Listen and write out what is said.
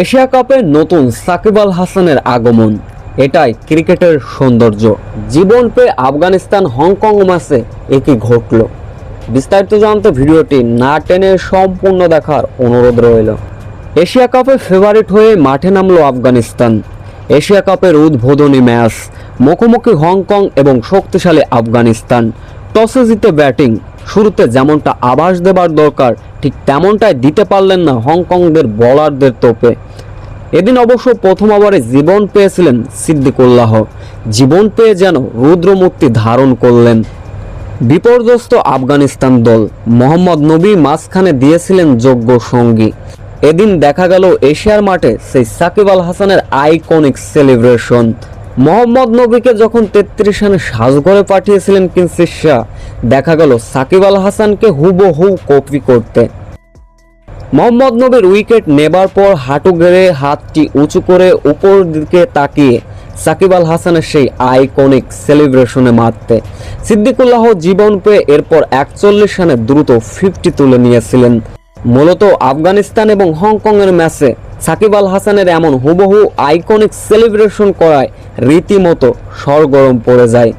Asia কাপে নতুন সাকিব আল হাসানের আগমন। এটাই ক্রিকেটের সৌন্দর্য। জীবন পেয়ে আফগানিস্তান হংকং ম্যাচে একই ঘটল। বিস্তারিত জানতে ভিডিওটি না টেনে সম্পূর্ণ দেখার অনুরোধ রইল। এশিয়া কাপে ফেভারিট হয়ে মাঠে নামলো আফগানিস্তান। এশিয়া কাপের উদ্বোধনী ম্যাচ, মুখোমুখি হংকং এবং শক্তিশালী আফগানিস্তান। টসে জিতে ব্যাটিং, শুরুতে যেমনটা আভাস দেবার দরকার ঠিক তেমনটাই দিতে পারলেন না হংকংদের বোলারদের তোপে। এদিন অবশ্য প্রথম ওভারে জীবন পেয়েছিলেন সিদ্দিকুল্লাহ। জীবন পেয়ে যেন রুদ্রমূর্তি ধারণ করলেন। বিপর্যস্ত আফগানিস্তান দল মোহাম্মদ নবী মাঝখানে দিয়েছিলেন যোগ্য সঙ্গী। এদিন দেখা গেল এশিয়ার মাঠে সেই সাকিব আল হাসানের আইকনিক সেলিব্রেশন। মোহাম্মদ নবীকে যখন তেত্রিশ রানে সাজঘরে পাঠিয়েছিলেন কিংসির শাহ দেখা গেল সাকিব আল হাসানকে হুবহু কপি করতে। মোহাম্মদ নবীর উইকেট নেবার পর হাঁটু গেড়ে হাতটি উঁচু করে উপর দিকে তাকিয়ে সাকিব আল হাসানের সেই আইকনিক সেলিব্রেশনে মারতে। সিদ্দিকুল্লাহ জীবন পেয়ে এরপর একচল্লিশ রানে দ্রুত ফিফটি তুলে নিয়েছিলেন। মূলত আফগানিস্তান এবং হংকংয়ের ম্যাচে সাকিব আল হাসানের এমন হুবহু আইকনিক সেলিব্রেশন করায় রীতিমতো সরগরম পড়ে যায়।